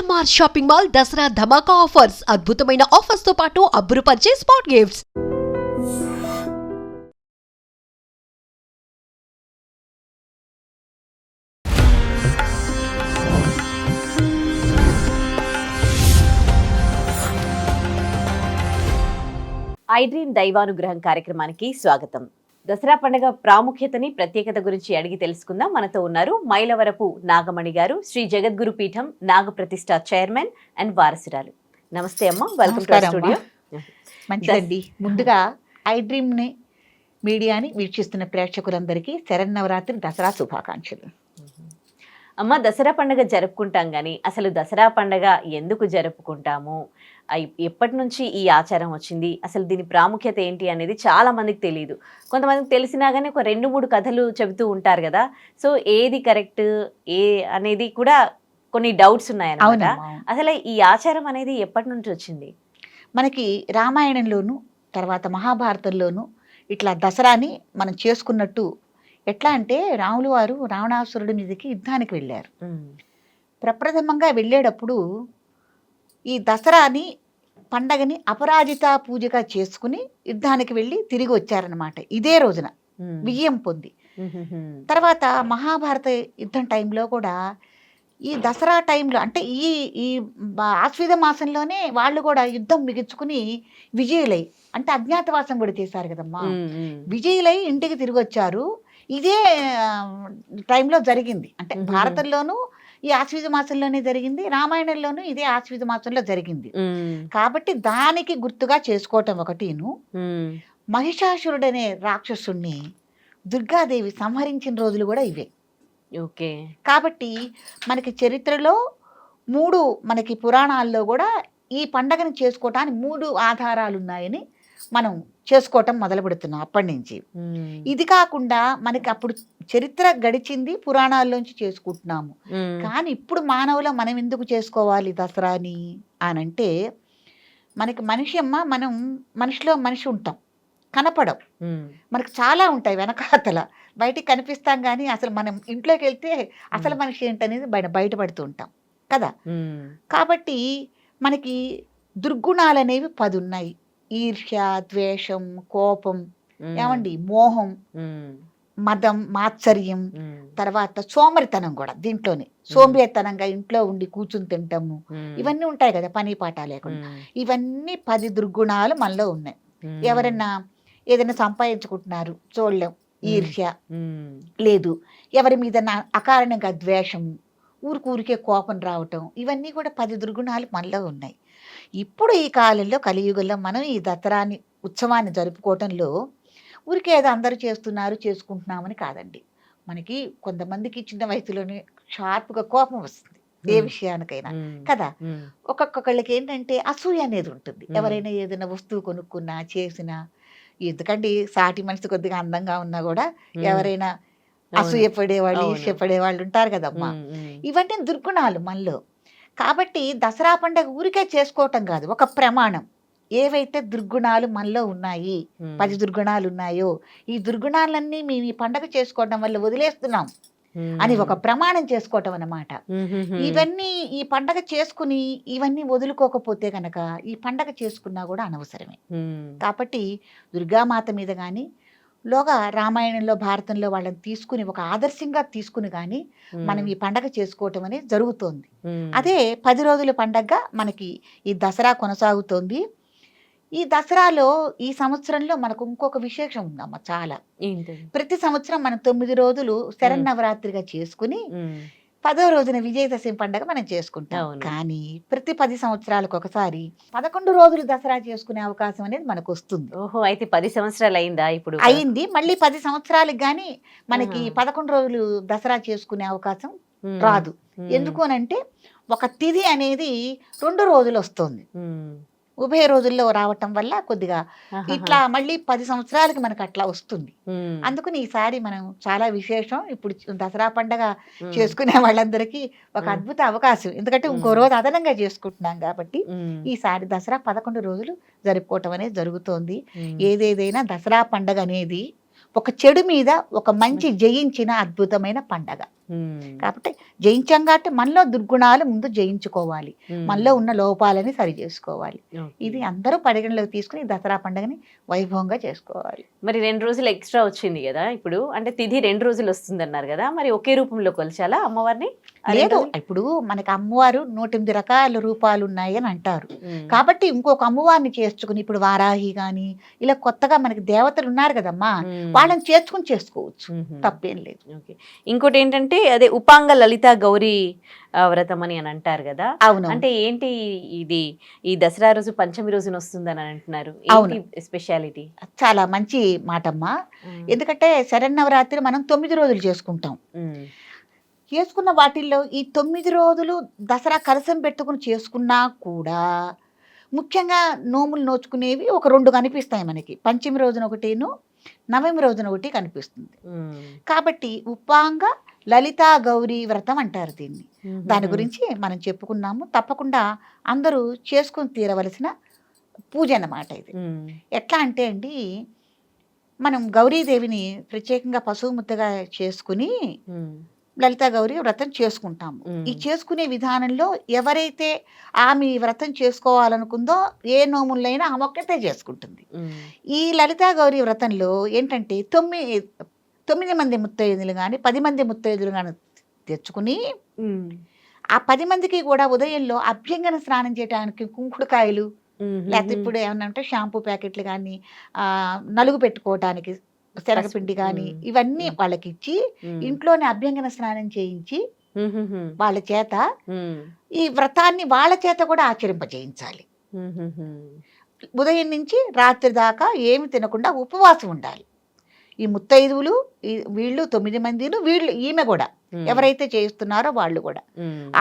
IMR shopping mall Dasara ధమాకా offers. అద్భుతమైన ఆఫర్స్తో పాటు అబ్బురుపరిచే స్పాట్ గిఫ్ట్స్. ఐ డ్రీమ్ దైవానుగ్రహం కార్యక్రమానికి స్వాగతం. దసరా పండుగ ప్రాముఖ్యతని ప్రత్యేకత గురించి అడిగి తెలుసుకుందాం. మనతో ఉన్నారు మైలవరపు నాగమణి గారు శ్రీ జగద్గురు పీఠం నాగప్రతిష్ఠ చైర్మన్ అండ్ వారసురాలు. నమస్తే అమ్మ వెల్కమ్ టు స్టూడియో మంచిదండి. ముందుగా ఐ డ్రీమ్ని మీడియాని వీక్షిస్తున్న ప్రేక్షకులందరికీ శరన్నవరాత్రి దసరా శుభాకాంక్షలు. అమ్మ దసరా పండుగ జరుపుకుంటాం కానీ అసలు దసరా పండుగ ఎందుకు జరుపుకుంటాము? ఎప్పటి నుంచి ఈ ఆచారం వచ్చింది? అసలు దీని ప్రాముఖ్యత ఏంటి అనేది చాలా మందికి తెలియదు కొంతమందికి తెలిసినా కానీ ఒక రెండు మూడు కథలు చెబుతూ ఉంటారు కదా? సో ఏది కరెక్ట్ ఏ అనేది కూడా కొన్ని డౌట్స్ ఉన్నాయన్నమాట. అసలు ఈ ఆచారం అనేది ఎప్పటి నుంచి వచ్చింది? మనకి రామాయణంలోను తర్వాత మహాభారతంలోను ఇట్లా దసరాని మనం చేసుకున్నట్టు ఎట్లా అంటే రాములు వారు రావణాసురుడి మీదకి యుద్ధానికి వెళ్ళారు. ప్రప్రథమంగా వెళ్ళేటప్పుడు ఈ దసరాని పండగని అపరాజిత పూజగా చేసుకుని యుద్ధానికి వెళ్ళి తిరిగి వచ్చారనమాట ఇదే రోజున విజయం పొంది. తర్వాత మహాభారత యుద్ధం టైంలో కూడా ఈ దసరా టైంలో అంటే ఈ ఈ ఆశ్వీజ మాసంలోనే వాళ్ళు కూడా యుద్ధం మిగించుకుని విజయులై అంటే అజ్ఞాతవాసం కూడా చేశారు కదమ్మా. విజయులై ఇంటికి తిరిగి వచ్చారు ఇదే టైంలో జరిగింది. అంటే భారతంలోనూ ఈ ఆశ్వీజ మాసంలోనే జరిగింది. రామాయణంలోనూ ఇదే ఆశ్వీజ మాసంలో జరిగింది. కాబట్టి దానికి గుర్తుగా చేసుకోవటం ఒకటిను మహిషాసురుడనే రాక్షసుణ్ణి దుర్గాదేవి సంహరించిన రోజులు కూడా ఇవే. ఓకే. కాబట్టి మనకి చరిత్రలో మూడు మనకి పురాణాల్లో కూడా ఈ పండగను చేసుకోవటానికి మూడు ఆధారాలు ఉన్నాయని మనం చేసుకోవటం మొదలు పెడుతున్నాం అప్పటి నుంచి. ఇది కాకుండా మనకి అప్పుడు చరిత్ర గడిచింది పురాణాల్లోంచి చేసుకుంటున్నాము. కానీ ఇప్పుడు మానవుల మనం ఎందుకు చేసుకోవాలి దసరాని అని అంటే మనకి మనిషి అమ్మ మనం మనిషిలో మనిషి ఉంటాం. కనపడం. మనకు చాలా ఉంటాయి వెనకాతల. బయటికి కనిపిస్తాం కానీ అసలు మనం ఇంట్లోకి వెళ్తే అసలు మనిషి ఏంటనేది బయట బయటపడుతూ ఉంటాం. కదా? కాబట్టి మనకి దుర్గుణాలు అనేవి పది ఉన్నాయి ఈర్ష్య ద్వేషం కోపం ఏమండి? మోహం మదం మాత్సర్యం తర్వాత సోమరితనం కూడా దీంట్లోనే. సోంబేతనంగా ఇంట్లో ఉండి కూర్చుని తింటాము. ఇవన్నీ ఉంటాయి కదా పని పాట లేకుండా. ఇవన్నీ పది దుర్గుణాలు మనలో ఉన్నాయి. ఎవరైనా ఏదైనా సంపాదించుకుంటున్నారు చూడలేం ఈర్ష్య లేదు. ఎవరి మీద అకారణంగా ద్వేషం ఊరికే కోపం రావటం ఇవన్నీ కూడా పది దుర్గుణాలు మనలో ఉన్నాయి. ఇప్పుడు ఈ కాలంలో కలియుగంలో మనం ఈ దసరాని ఉత్సవాన్ని జరుపుకోవటంలో ఊరికే ఏదో అందరూ చేస్తున్నారు చేసుకుంటున్నామని కాదండి. మనకి కొంతమందికి చిన్న వయసులోనే షార్ప్గా కోపం వస్తుంది ఏ. విషయానికైనా. కదా? ఒక్కొక్కళ్ళకి ఏంటంటే అసూయ అనేది ఉంటుంది. ఎవరైనా ఏదైనా వస్తువు కొనుక్కున్నా చేసినా ఎందుకండి సాటి మనిషి కొద్దిగా అందంగా ఉన్నా కూడా ఎవరైనా అసూయ పడేవాళ్ళు. ఈర్ష్య పడేవాళ్ళు ఉంటారు కదమ్మా. ఇవన్నీ దుర్గుణాలు మనలో. కాబట్టి దసరా పండుగ ఊరికే చేసుకోవటం కాదు. ఒక ప్రమాణం. ఏవైతే దుర్గుణాలు మనలో ఉన్నాయి పది దుర్గుణాలు ఉన్నాయో ఈ దుర్గుణాలన్నీ మేము ఈ పండగ చేసుకోవడం వల్ల వదిలేస్తున్నాం అని ఒక ప్రమాణం చేసుకోవటం అన్నమాట. ఇవన్నీ ఈ పండగ చేసుకుని ఇవన్నీ వదులుకోకపోతే కనుక ఈ పండగ చేసుకున్నా కూడా అనవసరమే. కాబట్టి దుర్గామాత మీద కానీ లోగా రామాయణంలో భారతంలో వాళ్ళని తీసుకుని ఒక ఆదర్శంగా తీసుకుని కానీ మనం ఈ పండగ చేసుకోవటం అనేది జరుగుతోంది. అదే పది రోజుల పండగగా మనకి ఈ దసరా కొనసాగుతోంది. ఈ దసరాలో ఈ సంవత్సరంలో మనకు ఇంకొక విశేషం ఉందమ్మ చాలా. ప్రతి సంవత్సరం మనం తొమ్మిది రోజులు శరన్నవరాత్రిగా చేసుకుని పదో రోజున విజయదశమి పండగ మనం చేసుకుంటాం. కానీ ప్రతి పది సంవత్సరాలకు ఒకసారి పదకొండు రోజులు దసరా చేసుకునే అవకాశం అనేది మనకు వస్తుంది ఓహో అయితే పది సంవత్సరాలు అయిందా ఇప్పుడు అయింది మళ్ళీ పది సంవత్సరాలకు గాని మనకి. పదకొండు రోజులు దసరా చేసుకునే అవకాశం. రాదు. ఎందుకు అనంటే ఒక తిథి అనేది రెండు రోజులు వస్తుంది. ఉభయ రోజుల్లో రావటం వల్ల కొద్దిగా. ఇట్లా మళ్ళీ పది సంవత్సరాలకి మనకు అట్లా వస్తుంది. అందుకని ఈసారి మనం చాలా విశేషం ఇప్పుడు దసరా పండగ. చేసుకునే వాళ్ళందరికీ ఒక. అద్భుత అవకాశం ఎందుకంటే ఇంకో. రోజు అదనంగా చేసుకుంటున్నాం కాబట్టి. ఈసారి దసరా పదకొండు రోజులు జరుపుకోవటం అనేది జరుగుతోంది. ఏదేదైనా దసరా పండగ అనేది ఒక చెడు మీద ఒక మంచి జయించిన అద్భుతమైన పండగ కాబట్టి జయించాం కాబట్టి మనలో దుర్గుణాలు ముందు జయించుకోవాలి. మనలో ఉన్న లోపాలని సరి చేసుకోవాలి. ఇది అందరూ పరిగణలోకి తీసుకుని దసరా పండుగని వైభవంగా చేసుకోవాలి. మరి రెండు రోజులు ఎక్స్ట్రా వచ్చింది కదా ఇప్పుడు. అంటే తిథి రెండు రోజులు వస్తుంది అన్నారు కదా. మరి ఒకే రూపంలో కొలిచాలా అమ్మవారిని? లేదు? ఇప్పుడు మనకి అమ్మవారు నూట ఎనిమిది రకాల రూపాలు ఉన్నాయి అని అంటారు. కాబట్టి ఇంకొక అమ్మవారిని చేర్చుకుని ఇప్పుడు వారాహి గాని ఇలా కొత్తగా మనకి దేవతలు ఉన్నారు కదమ్మా వాళ్ళని చేర్చుకుని చేసుకోవచ్చు. తప్పేం లేదు. ఇంకోటి ఏంటంటే అదే ఉపాంగ లలిత గౌరీ వ్రతం అని అని అంటారు కదా. అవును. అంటే ఏంటి ఇది? ఈ దసరా రోజు పంచమి రోజున వస్తుందని అని అంటున్నారు. ఏంటి స్పెషాలిటీ? చాలా మంచి మాటమ్మా. ఎందుకంటే శరన్నవరాత్రి మనం తొమ్మిది రోజులు చేసుకుంటాం. చేసుకున్న వాటిల్లో ఈ తొమ్మిది రోజులు దసరా కలసం పెట్టుకుని చేసుకున్నా కూడా ముఖ్యంగా నోములు నోచుకునేవి ఒక రెండు కనిపిస్తాయి మనకి. పంచమి రోజున ఒకటిను నవమి రోజున ఒకటి కనిపిస్తుంది. కాబట్టి ఉపాంగ లలితా గౌరీ వ్రతం అంటారు దీన్ని. దాని గురించి మనం చెప్పుకున్నాము. తప్పకుండా అందరూ చేసుకుని తీరవలసిన పూజ అన్నమాట ఇది. ఎట్లా అంటే అండి మనం గౌరీదేవిని ప్రత్యేకంగా పశువు ముద్దగా చేసుకుని లలితా గౌరి వ్రతం చేసుకుంటాము. ఈ చేసుకునే విధానంలో ఎవరైతే ఆమె వ్రతం చేసుకోవాలనుకుందో ఏ నోములైనా ఆమె ఒక్కతే చేసుకుంటుంది. ఈ లలితా గౌరి వ్రతంలో ఏంటంటే తొమ్మిది తొమ్మిది మంది ముత్తైదులు కానీ పది మంది ముత్తైదులు కానీ తెచ్చుకుని ఆ పది మందికి కూడా ఉదయంలో అభ్యంగన స్నానం చేయడానికి కుంకుడుకాయలు లేకపోతే ఇప్పుడు ఏమన్నా అంటే షాంపూ ప్యాకెట్లు కానీ నలుగు పెట్టుకోవడానికి శనగపిండి కానీ. ఇవన్నీ. వాళ్ళకి ఇచ్చి ఇంట్లోనే అభ్యంగన స్నానం చేయించి వాళ్ళ చేత ఈ వ్రతాన్ని వాళ్ళ చేత కూడా ఆచరింపజేయించాలి. ఉదయం నుంచి రాత్రి దాకా ఏమి తినకుండా ఉపవాసం ఉండాలి. ఈ ముత్తైదువులు వీళ్ళు తొమ్మిది మందిను వీళ్ళు ఈమె కూడా. ఎవరైతే చేస్తున్నారో వాళ్ళు కూడా.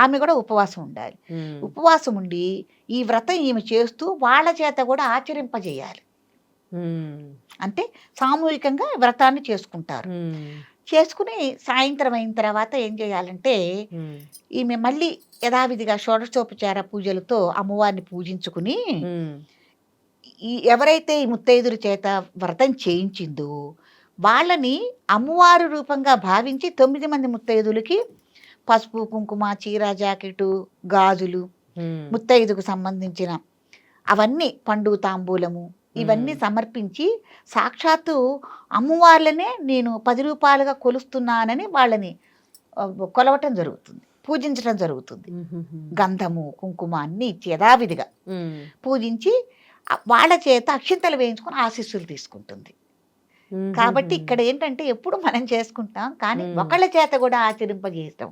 ఆమె కూడా ఉపవాసం ఉండాలి. ఉపవాసం ఉండి ఈ వ్రతం ఈమె చేస్తూ వాళ్ళ చేత కూడా ఆచరింపజేయాలి. అంటే సామూహికంగా వ్రతాన్ని చేసుకుంటారు. చేసుకుని సాయంత్రం అయిన తర్వాత ఏం చేయాలంటే ఈమె మళ్ళీ యథావిధిగా షోడశోపచార పూజలతో అమ్మవారిని పూజించుకుని ఈ ఎవరైతే ఈ ముత్తైదుల చేత వ్రతం చేయించిందో వాళ్ళని అమ్మవారు రూపంగా భావించి తొమ్మిది మంది ముత్తైదులకి పసుపు కుంకుమ చీర జాకెట్ గాజులు ముత్తైదుకు సంబంధించిన అవన్నీ పండు తాంబూలము ఇవన్నీ. సమర్పించి సాక్షాత్తు అమ్మవార్లనే నేను పది రూపాయలుగా కొలుస్తున్నానని వాళ్ళని కొలవటం జరుగుతుంది పూజించడం జరుగుతుంది. గంధము కుంకుమ అన్ని ఇచ్చి యథావిధిగా పూజించి వాళ్ళ చేత అక్షింతలు వేయించుకొని ఆశీస్సులు తీసుకుంటుంది. కాబట్టి ఇక్కడ ఏంటంటే ఎప్పుడు మనం చేసుకుంటాం కానీ. ఒకళ్ళ చేత కూడా ఆచరింపజేయటం.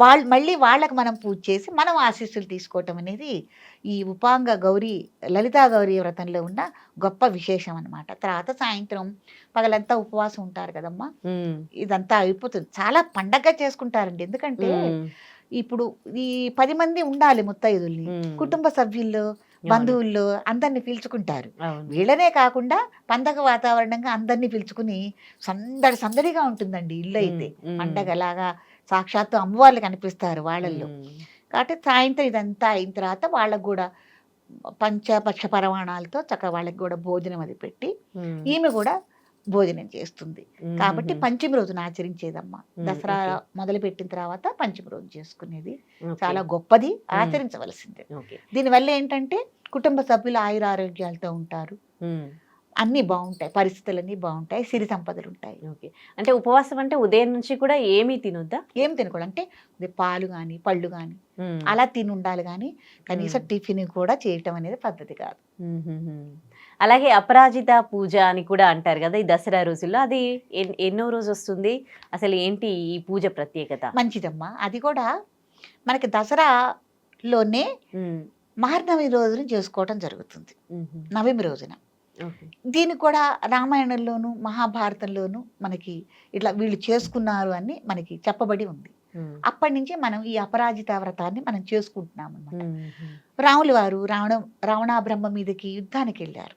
వాళ్ళు మళ్ళీ వాళ్ళకి మనం పూజ చేసి మనం ఆశీస్సులు తీసుకోవటం అనేది ఈ ఉపాంగ గౌరీ లలితా గౌరీ వ్రతంలో ఉన్న గొప్ప విశేషం అన్నమాట. తర్వాత సాయంత్రం పగలంతా ఉపవాసం ఉంటారు కదమ్మా. ఇదంతా అయిపోతుంది. చాలా పండగ చేసుకుంటారండి. ఎందుకంటే ఇప్పుడు ఈ పది మంది ఉండాలి ముత్తైదుల్ని. కుటుంబ సభ్యుల్లో బంధువుల్లో అందరిని పిలుచుకుంటారు. వీళ్ళనే కాకుండా పండగ వాతావరణంగా అందరినీ పిలుచుకుని సందడి సందడిగా ఉంటుందండి ఇల్లు అయితే. పండగలాగా సాక్షాత్తు అమ్మవార్లు కనిపిస్తారు వాళ్ళల్లో. కాబట్టి సాయంత్రం ఇదంతా అయిన తర్వాత వాళ్ళకు కూడా పంచపక్ష పరమాణాలతో చక్కగా వాళ్ళకి కూడా భోజనం అది పెట్టి ఈమె కూడా భోజనం చేస్తుంది. కాబట్టి పంచమి రోజున ఆచరించేదమ్మా. మ్మ్, దసరా. మొదలు పెట్టిన తర్వాత పంచమి రోజు చేసుకునేది. చాలా గొప్పది. ఆచరించవలసిందే. దీనివల్ల ఏంటంటే కుటుంబ సభ్యులు ఆయుర ఆరోగ్యాలతో ఉంటారు అన్నీ బాగుంటాయి పరిస్థితులన్నీ బాగుంటాయి సిరి సంపదలు ఉంటాయి ఓకే. అంటే ఉపవాసం అంటే ఉదయం నుంచి కూడా ఏమీ తినొద్దా? ఏం తినకూడదు. అంటే పాలు కానీ పళ్ళు కానీ అలా తిని ఉండాలి కానీ కనీసం. టిఫిన్ కూడా చేయటం అనేది పద్ధతి కాదు. అలాగే అపరాజిత పూజ అని కూడా అంటారు కదా ఈ దసరా రోజుల్లో. అది ఎన్- ఎన్నో రోజు వస్తుంది అసలు ఏంటి ఈ పూజ ప్రత్యేకత? మంచిదమ్మా. అది కూడా మనకి దసరాలోనే మహర్నవమి రోజున చేసుకోవటం జరుగుతుంది. నవమి రోజున. దీనికి కూడా రామాయణంలోను మహాభారతంలోను మనకి ఇట్లా వీళ్ళు చేసుకున్నారు అని మనకి చెప్పబడి ఉంది. అప్పటి నుంచి మనం ఈ అపరాజిత వ్రతాన్ని మనం చేసుకుంటున్నాం ఉమ్, రాములు వారు రావణ రావణాబ్రహ్మ మీదకి యుద్ధానికి వెళ్ళారు.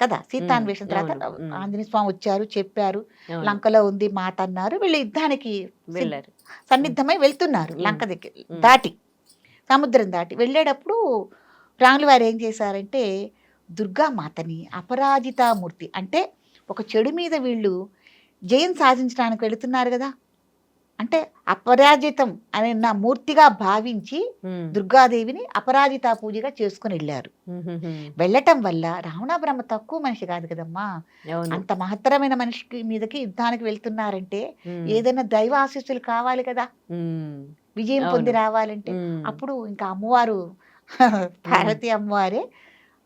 కదా? సీతాన్వేషణ. తర్వాత. ఆంజనేయ స్వామి వచ్చారు చెప్పారు. లంకలో ఉంది మాట అన్నారు. వీళ్ళు యుద్ధానికి వెళ్ళారు. సన్నిద్ధమై వెళ్తున్నారు. లంక దగ్గర. దాటి సముద్రం దాటి. వెళ్ళేటప్పుడు రాములు వారు ఏం చేశారంటే దుర్గామాతని అపరాజితామూర్తి. అంటే ఒక చెడు మీద వీళ్ళు జయం సాధించడానికి వెళుతున్నారు కదా. అంటే అపరాజితం అనే నా మూర్తిగా భావించి దుర్గాదేవిని అపరాజిత పూజగా చేసుకుని వెళ్ళారు. వెళ్ళటం వల్ల రావణ బ్రహ్మ తక్కువ మనిషి కాదు కదమ్మా. అంత మహత్తరమైన మనిషికి మీదకి యుద్ధానికి వెళ్తున్నారంటే ఏదైనా దైవ ఆశీస్సులు కావాలి కదా. విజయం. పొంది రావాలంటే అప్పుడు ఇంకా అమ్మవారు పార్వతి అమ్మవారే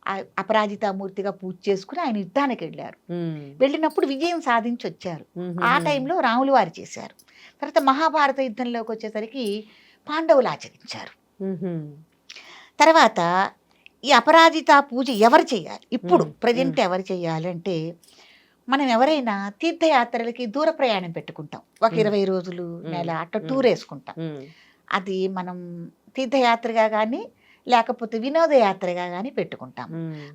ఆ అపరాజిత మూర్తిగా పూజ చేసుకుని ఆయన యుద్ధానికి వెళ్ళారు. వెళ్ళినప్పుడు విజయం సాధించి వచ్చారు ఆ టైంలో రాములు వారు చేశారు. తర్వాత మహాభారత యుద్ధంలోకి వచ్చేసరికి పాండవులు ఆచరించారు. తర్వాత ఈ అపరాజిత పూజ ఎవరు చేయాలి? ఇప్పుడు. ప్రజెంట్ ఎవరు చేయాలి అంటే మనం ఎవరైనా తీర్థయాత్రలకి దూర ప్రయాణం పెట్టుకుంటాం. ఒక. ఇరవై రోజులు. నెల అట్లా. టూర్ వేసుకుంటాం. అది మనం తీర్థయాత్రగా కానీ లేకపోతే వినోదయాత్రగా కానీ పెట్టుకుంటాం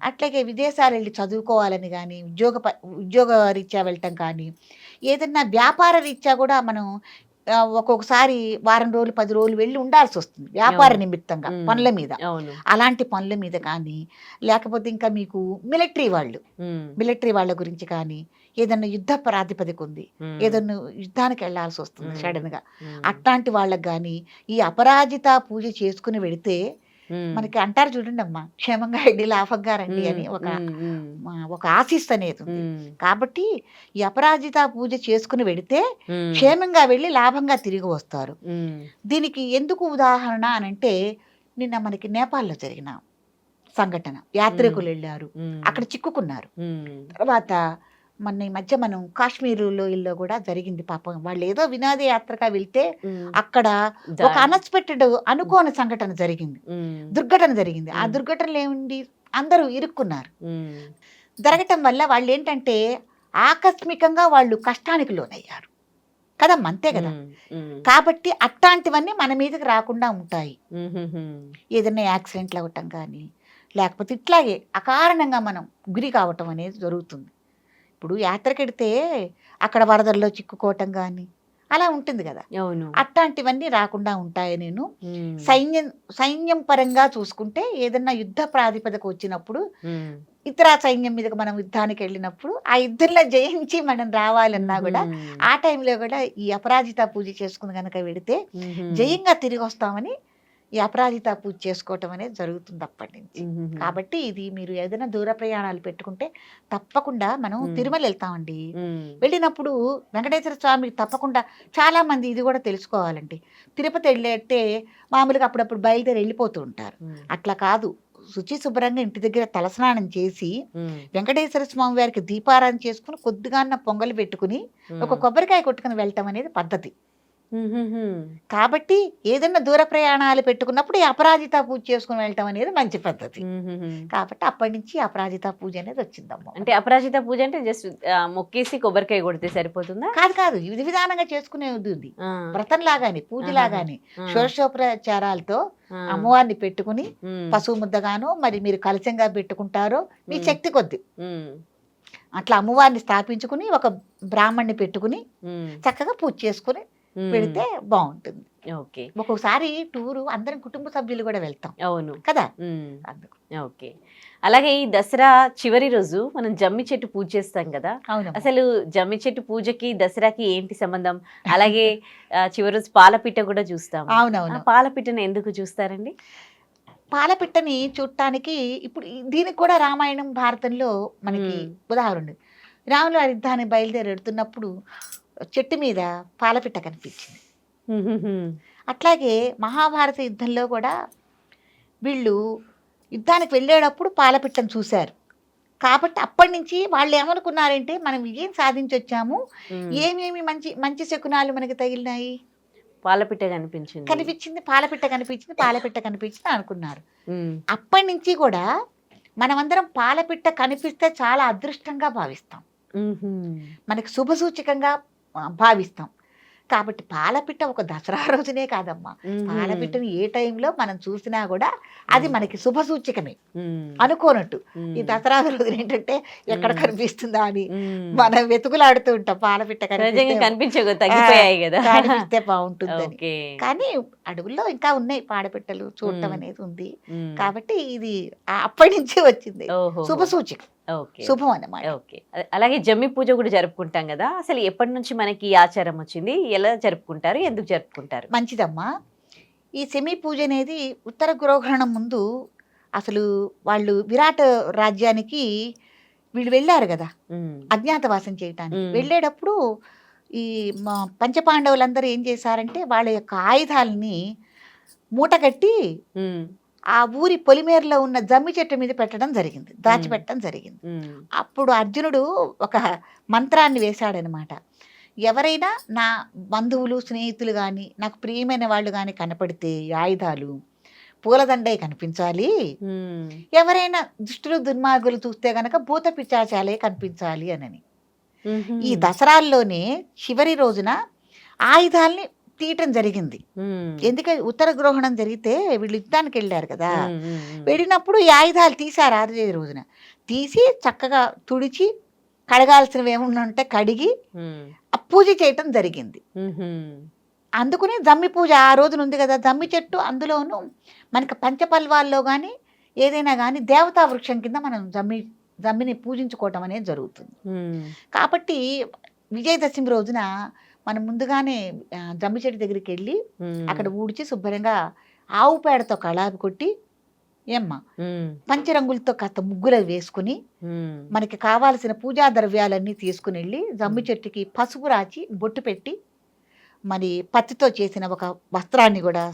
అట్లాగే విదేశాలు వెళ్ళి చదువుకోవాలని కానీ ఉద్యోగ ఉద్యోగ రీత్యా వెళ్ళటం కానీ ఏదన్నా వ్యాపార రీత్యా కూడా మనం ఒక్కొక్కసారి వారం రోజులు పది రోజులు వెళ్ళి ఉండాల్సి వస్తుంది వ్యాపార. నిమిత్తంగా. పనుల మీద. అలాంటి పనుల మీద కానీ లేకపోతే ఇంకా మీకు మిలిటరీ వాళ్ళు మిలిటరీ వాళ్ళ గురించి కానీ ఏదన్నా యుద్ధ ప్రాతిపదిక ఉంది ఏదన్నా యుద్ధానికి వెళ్ళాల్సి వస్తుంది మ్మ్. సడన్గా ఉమ్, అట్లాంటి వాళ్ళకి కానీ ఈ అపరాజిత పూజ చేసుకుని వెళితే మనకి అంటారు చూడండి అమ్మా క్షేమంగా వెళ్ళి లాభంగా రండి అని ఒక ఒక ఆశీస్ అనేది ఉంది. కాబట్టి ఈ అపరాజిత పూజ చేసుకుని వెడితే క్షేమంగా వెళ్ళి లాభంగా తిరిగి వస్తారు. దీనికి ఎందుకు ఉదాహరణ అని అంటే నిన్న మనకి నేపాల్లో జరిగిన సంఘటన. యాత్రికులు వెళ్ళారు. అక్కడ చిక్కుకున్నారు. తర్వాత మొన్న ఈ మధ్య మనం కాశ్మీరులో ఇల్లు కూడా జరిగింది పాపం. వాళ్ళు ఏదో వినోద యాత్రగా వెళ్తే అక్కడ ఒక. అన్ఎక్స్పెక్టెడ్ అనుకోని సంఘటన జరిగింది. దుర్ఘటన జరిగింది. ఆ. దుర్ఘటనలు ఏముంది అందరూ ఇరుక్కున్నారు. జరగటం వల్ల వాళ్ళు ఏంటంటే ఆకస్మికంగా వాళ్ళు కష్టానికి లోనయ్యారు. కదమ్మా అంతే కదా? కాబట్టి అట్లాంటివన్నీ మన మీదకి రాకుండా ఉంటాయి. ఏదైనా యాక్సిడెంట్లు అవ్వటం కానీ లేకపోతే ఇట్లాగే అకారణంగా మనం గురి కావటం అనేది జరుగుతుంది. ఇప్పుడు యాత్రకెడితే అక్కడ వరదల్లో చిక్కుకోవటం కానీ అలా ఉంటుంది కదా. అవును. అట్లాంటివన్నీ రాకుండా ఉంటాయి నేను. సైన్యం సైన్యం పరంగా చూసుకుంటే ఏదన్నా యుద్ధ ప్రాతిపదిక వచ్చినప్పుడు ఇతర సైన్యం మీదకి మనం యుద్ధానికి వెళ్ళినప్పుడు ఆ యుద్ధంలో జయించి మనం రావాలన్నా కూడా ఆ టైంలో కూడా ఈ అపరాజిత పూజ చేసుకుని కనుక వెడితే జయంగా తిరిగి వస్తామని ఈ అపరాజిత పూజ చేసుకోవటం అనేది జరుగుతుంది అప్పటి నుంచి. కాబట్టి ఇది మీరు ఏదైనా దూర ప్రయాణాలు పెట్టుకుంటే తప్పకుండా మనం. తిరుమల వెళ్తామండి. వెళ్ళినప్పుడు వెంకటేశ్వర స్వామి తప్పకుండా చాలా మంది ఇది కూడా తెలుసుకోవాలండి. తిరుపతి వెళ్ళేటే మామూలుగా అప్పుడప్పుడు బయలుదేరి వెళ్ళిపోతూ ఉంటారు. అట్లా కాదు. శుచి శుభ్రంగా ఇంటి దగ్గర తలస్నానం చేసి వెంకటేశ్వర స్వామి వారికి దీపారాధన చేసుకుని కొద్దిగా పొంగలు పెట్టుకుని ఒక కొబ్బరికాయ కొట్టుకుని వెళ్ళటం అనేది పద్ధతి. కాబట్టి ఏదైనా దూర ప్రయాణాలు పెట్టుకున్నప్పుడు ఈ అపరాజిత పూజ చేసుకుని వెళ్ళటం అనేది మంచి పద్ధతి. కాబట్టి అప్పటి నుంచి అపరాజిత పూజ అనేది వచ్చిందమ్మ. అంటే అపరాజిత పూజ అంటే జస్ట్ మొక్కేసి కొబ్బరికాయ కొడితే సరిపోతుందా? కాదు కాదు విధి విధానంగా చేసుకునేది ఉంది వ్రతం లాగాని పూజ. లాగాని ఆ, అమ్మవారిని పెట్టుకుని పశువు ముద్దగాను మరి మీరు కలశంగా పెట్టుకుంటారో మీ. శక్తి కొద్ది. అట్లా అమ్మవారిని స్థాపించుకుని ఒక బ్రాహ్మణ్ణి పెట్టుకుని చక్కగా పూజ చేసుకుని. పెడితే బాగుంటుంది. ఓకే. ఒక్కొక్కసారి టూరు అందరం కుటుంబ సభ్యులు కూడా వెళ్తాం. అవును. కదా? అందుకు. ఓకే. అలాగే ఈ దసరా చివరి రోజు మనం జమ్మి చెట్టు పూజ చేస్తాం కదా? అసలు జమ్మి చెట్టు పూజకి దసరాకి ఏంటి సంబంధం? అలాగే చివరి రోజు పాలపిట్ట కూడా చూస్తాం. అవునవును. పాలపిట్టను ఎందుకు చూస్తారండి? పాలపిట్టని చూడటానికి ఇప్పుడు దీనికి కూడా రామాయణం భారతంలో మనకి. ఉదాహరణ ఉంది. రాములు యుద్ధాన్ని బయలుదేరి వెడుతున్నప్పుడు చెట్టు మీద పాలపిట్ట కనిపించింది. అట్లాగే మహాభారత యుద్ధంలో కూడా వీళ్ళు యుద్ధానికి వెళ్ళేటప్పుడు పాలపిట్టను చూశారు. కాబట్టి అప్పటి నుంచి వాళ్ళు ఏమనుకున్నారంటే మనం విజయం సాధించి వచ్చాము ఉమ్. ఏమేమి మంచి మంచి శకునాలు మనకి తగిలినాయి? పాలపిట్ట కనిపించింది. కనిపించింది పాలపిట్ట కనిపించింది పాలపిట్ట కనిపించింది అనుకున్నారు. అప్పటి నుంచి కూడా మనమందరం పాలపిట్ట కనిపిస్తే చాలా అదృష్టంగా భావిస్తాం. మనకి శుభసూచకంగా భావిస్తాం. కాబట్టి పాలపిట్ట ఒక దసరా రోజునే కాదమ్మా. పాలపిట్టని ఏ టైంలో మనం చూసినా కూడా అది. మనకి శుభసూచకమే ఉమ్, అనుకోనట్టు. ఈ దసరా రోజున ఏంటంటే ఎక్కడ. కనిపిస్తుందా అని. మనం వెతుకులాడుతూ ఉంటాం. పాలపిట్ట కనిపిస్తే బాగుంటుందని. కానీ అడవుల్లో ఇంకా ఉన్నాయి పాడపిట్టలు చూడటం. అనేది ఉంది. కాబట్టి ఇది అప్పటి నుంచి వచ్చింది. శుభ సూచకం. శుభం అన్నమాట ఓకే. అలాగే జమ్మి పూజ కూడా జరుపుకుంటాం కదా అసలు ఎప్పటి నుంచి మనకి ఈ ఆచారం వచ్చింది? ఎలా జరుపుకుంటారు? ఎందుకు జరుపుకుంటారు? మంచిదమ్మా. ఈ సెమీ పూజ అనేది ఉత్తర గృహగ్రహణం ముందు అసలు వాళ్ళు విరాట్ రాజ్యానికి వీళ్ళు వెళ్ళారు కదా అజ్ఞాతవాసం చేయటానికి. వెళ్ళేటప్పుడు ఈ మా పంచపాండవులందరూ ఏం చేశారంటే వాళ్ళ యొక్క ఆయుధాలని మూటగట్టి ఉమ్, ఆ ఊరి పొలిమేరలో ఉన్న జమ్మి చెట్టు మీద పెట్టడం జరిగింది దాచిపెట్టడం జరిగింది. అప్పుడు అర్జునుడు ఒక మంత్రాన్ని వేశాడనమాట. ఎవరైనా నా బంధువులు స్నేహితులు కానీ నాకు ప్రియమైన వాళ్ళు కానీ కనపడితే ఆయుధాలు పూలదండై కనిపించాలి. ఎవరైనా దుష్టులు దుర్మార్గులు చూస్తే గనక భూత పిచాచాలే కనిపించాలి అనని. ఈ దసరాల్లోనే చివరి రోజున ఆయుధాల్ని తీయటం జరిగింది. ఎందుకంటే ఉత్తర గ్రహణం జరిగితే వీళ్ళు యుద్ధానికి వెళ్ళారు కదా. వెళ్ళినప్పుడు ఈ ఆయుధాలు తీశారు ఆరు రోజున. తీసి చక్కగా తుడిచి కడగాల్సినవి ఏమన్నా ఉంటే కడిగి పూజ చేయటం జరిగింది. అందుకనే జమ్మి పూజ ఆ రోజున ఉంది కదా. జమ్మి చెట్టు అందులోనూ మనకి పంచపల్వాల్లో కానీ ఏదైనా కానీ దేవతా వృక్షం కింద మనం జమ్మి జమ్మిని పూజించుకోవటం అనేది జరుగుతుంది. కాబట్టి విజయదశమి రోజున మనం ముందుగానే జమ్మి చెట్టు దగ్గరికి వెళ్ళి అక్కడ ఊడ్చి శుభ్రంగా ఆవు పేడతో కళాపి కొట్టి ఏమ్మా? పంచరంగులతో కాస్త ముగ్గులు వేసుకుని మనకి కావాల్సిన పూజా ద్రవ్యాలన్నీ తీసుకుని వెళ్ళి జమ్మి చెట్టుకి పసుపు రాచి బొట్టు పెట్టి మరి పత్తితో చేసిన ఒక వస్త్రాన్ని కూడా.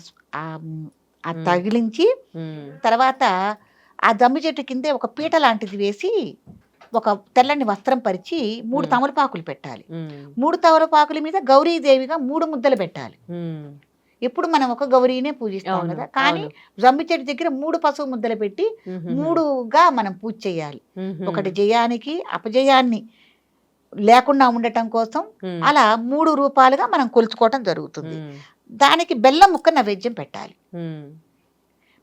తగిలించి తర్వాత ఆ జమ్మి చెట్టు కిందే ఒక పీట లాంటిది వేసి ఒక తెల్లని వస్త్రం పరిచి మూడు. తమలపాకులు పెట్టాలి. మూడు తమలపాకుల మీద గౌరీదేవిగా మూడు ముద్దలు పెట్టాలి. ఎప్పుడు మనం ఒక గౌరీనే పూజిస్తాం కదా. కానీ జమ్మి చెట్టు దగ్గర మూడు పసుపు ముద్దలు పెట్టి మూడుగా మనం పూజ చేయాలి. ఒకటి జయానికి అపజయాన్ని లేకుండా ఉండటం కోసం అలా మూడు రూపాలుగా మనం కొలుచుకోవటం జరుగుతుంది. దానికి బెల్లం ముక్క నైవేద్యం పెట్టాలి.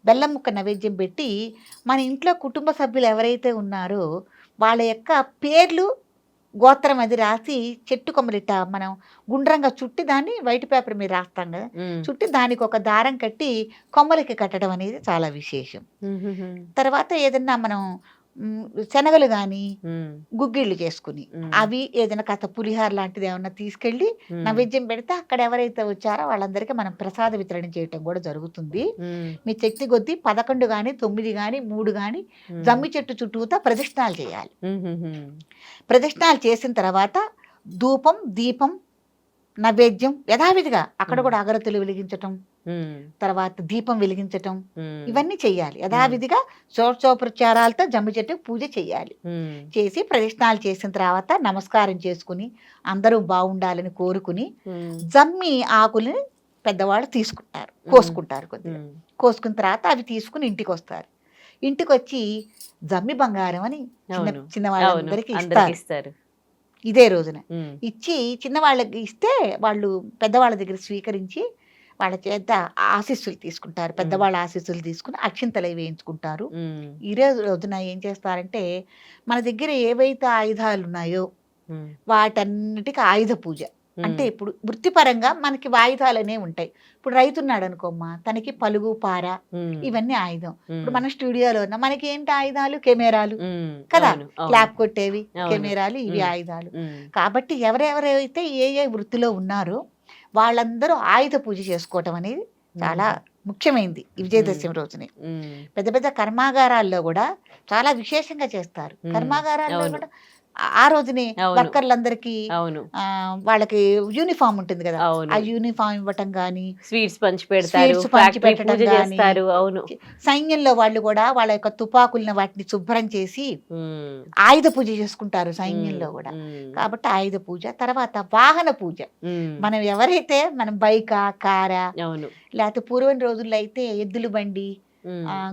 బెల్లం ముక్క నైవేద్యం పెట్టి మన ఇంట్లో కుటుంబ సభ్యులు ఎవరైతే ఉన్నారో వాళ్ళ యొక్క పేర్లు గోత్రం అది రాసి చెట్టు కొమ్మలిట మనం గుండ్రంగా చుట్టి దాన్ని వైట్ పేపర్ మీద రాస్తాం కదా. చుట్టి దానికి ఒక దారం కట్టి కొమ్మలకి కట్టడం అనేది చాలా విశేషం. తర్వాత ఏదన్నా మనం శనగలు కానీ ఉమ్, గుగ్గిళ్ళు చేసుకుని. అవి ఏదైనా కాస్త పులిహార లాంటిది ఏమన్నా తీసుకెళ్ళి ఉమ్, నైవేద్యం పెడితే అక్కడ ఎవరైతే వచ్చారో వాళ్ళందరికీ మనం ప్రసాద వితరణ చేయటం కూడా జరుగుతుంది. మీ. శక్తి కొద్దీ పదకొండు కానీ తొమ్మిది కానీ మూడు కానీ ఉమ్, జమ్మి చెట్టు చుట్టూతా ప్రదక్షిణాలు చేయాలి. ప్రదక్షిణాలు చేసిన తర్వాత ధూపం దీపం నైవేద్యం యథావిధిగా అక్కడ. కూడా అగరత్తులు వెలిగించటం తర్వాత దీపం వెలిగించటం ఇవన్నీ చెయ్యాలి యథావిధిగా షోడశోపచారాలతో జమ్మి చెట్టుకు పూజ చేయాలి. చేసి ప్రదక్షిణాలు చేసిన తర్వాత నమస్కారం చేసుకుని అందరూ బాగుండాలని కోరుకుని జమ్మి ఆకుల్ని పెద్దవాళ్ళు తీసుకుంటారు కోసుకుంటారు కొద్దిగా. కోసుకున్న తర్వాత అవి తీసుకుని ఇంటికి వస్తారు. ఇంటికి వచ్చి జమ్మి బంగారం అని చిన్న వాళ్ళందరికీ ఇస్తారు. ఇదే రోజున. ఇచ్చి చిన్న వాళ్ళకి ఇస్తే వాళ్ళు పెద్దవాళ్ళ దగ్గర స్వీకరించి వాళ్ళ చేత ఆశీస్సులు తీసుకుంటారు. పెద్దవాళ్ళ ఆశీస్సులు తీసుకుని అక్షింతలు వేయించుకుంటారు. ఈ రోజు రోజున ఏం చేస్తారంటే మన దగ్గర ఏవైతే ఆయుధాలు ఉన్నాయో వాటన్నిటికీ ఆయుధ పూజ. అంటే ఇప్పుడు వృత్తిపరంగా మనకి అనేవి ఉంటాయి. ఇప్పుడు రైతున్నాడు అనుకోమ్మా తనకి పలుగు పార ఇవన్నీ ఆయుధం. ఇప్పుడు మన స్టూడియోలో ఉన్న మనకి ఏంటి ఆయుధాలు? కెమెరాలు. కదా? క్లాప్ కొట్టేవి. కెమెరాలు ఇవి. ఆయుధాలు. కాబట్టి ఎవరెవరైతే ఏ ఏ వృత్తిలో ఉన్నారో వాళ్ళందరూ ఆయుధ పూజ చేసుకోవటం అనేది చాలా ముఖ్యమైనది విజయదశమి రోజునే. పెద్ద పెద్ద కర్మాగారాల్లో కూడా చాలా విశేషంగా చేస్తారు. కర్మాగారాల్లో. కూడా ఆ- రోజునే. వర్కర్లందరికీ అవును. వాళ్ళకి యూనిఫామ్ ఉంటుంది కదా. ఆ యూనిఫామ్ ఇవ్వటం కానీ స్వీట్స్ పంచి పెడతారు పంచి పెట్టడం గాని. చేస్తారు అవును. సైన్యంలో వాళ్ళు కూడా వాళ్ళ యొక్క తుపాకుల్ని వాటిని శుభ్రం చేసి ఆయుధ పూజ చేసుకుంటారు సైన్యంలో కూడా. కాబట్టి ఆయుధ పూజ తర్వాత వాహన పూజ. మనం ఎవరైతే మనం బైకా కారా అవును. లేకపోతే పూర్వం రోజుల్లో అయితే ఎద్దుల బండి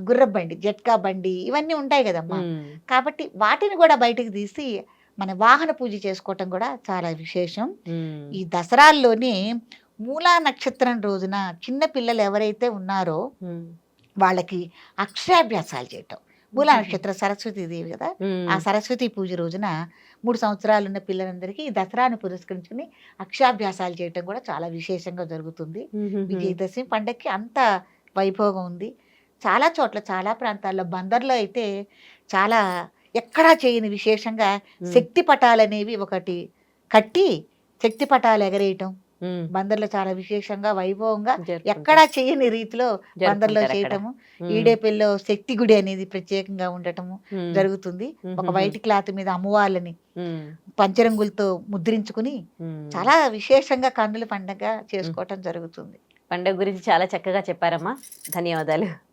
గుర్ర బండి జట్కా బండి ఇవన్నీ ఉంటాయి కదమ్మా. కాబట్టి వాటిని కూడా బయటకు తీసి మన వాహన పూజ చేసుకోవటం కూడా చాలా విశేషం. ఈ దసరాల్లోనే మూలా నక్షత్రం రోజున చిన్న పిల్లలు ఎవరైతే ఉన్నారో వాళ్ళకి అక్షరాభ్యాసాలు చేయటం. మూలా. నక్షత్రం సరస్వతి దేవి కదా ఆ సరస్వతి పూజ రోజున మూడు సంవత్సరాలు ఉన్న పిల్లలందరికీ ఈ దసరాను పురస్కరించుకుని అక్షరాభ్యాసాలు చేయటం కూడా చాలా విశేషంగా జరుగుతుంది. విజయదశమి పండగకి అంత వైభోగం ఉంది. చాలా చోట్ల చాలా ప్రాంతాల్లో బందర్లో అయితే చాలా ఎక్కడా చేయని విశేషంగా శక్తి పటాలు అనేవి ఒకటి కట్టి శక్తి పటాలు ఎగరేయటం. బందర్లో చాలా విశేషంగా వైభవంగా. ఎక్కడా చేయని రీతిలో బందర్లో. చేయటము ఈడేపల్లిలో శక్తి గుడి అనేది ప్రత్యేకంగా ఉండటము జరుగుతుంది. ఒక వైట్ క్లాత్ మీద అమ్మవార్లని ఉమ్, పంచరంగులతో ముద్రించుకుని. చాలా విశేషంగా కన్నుల పండగ చేసుకోవటం జరుగుతుంది. పండుగ గురించి చాలా చక్కగా చెప్పారమ్మా. ధన్యవాదాలు.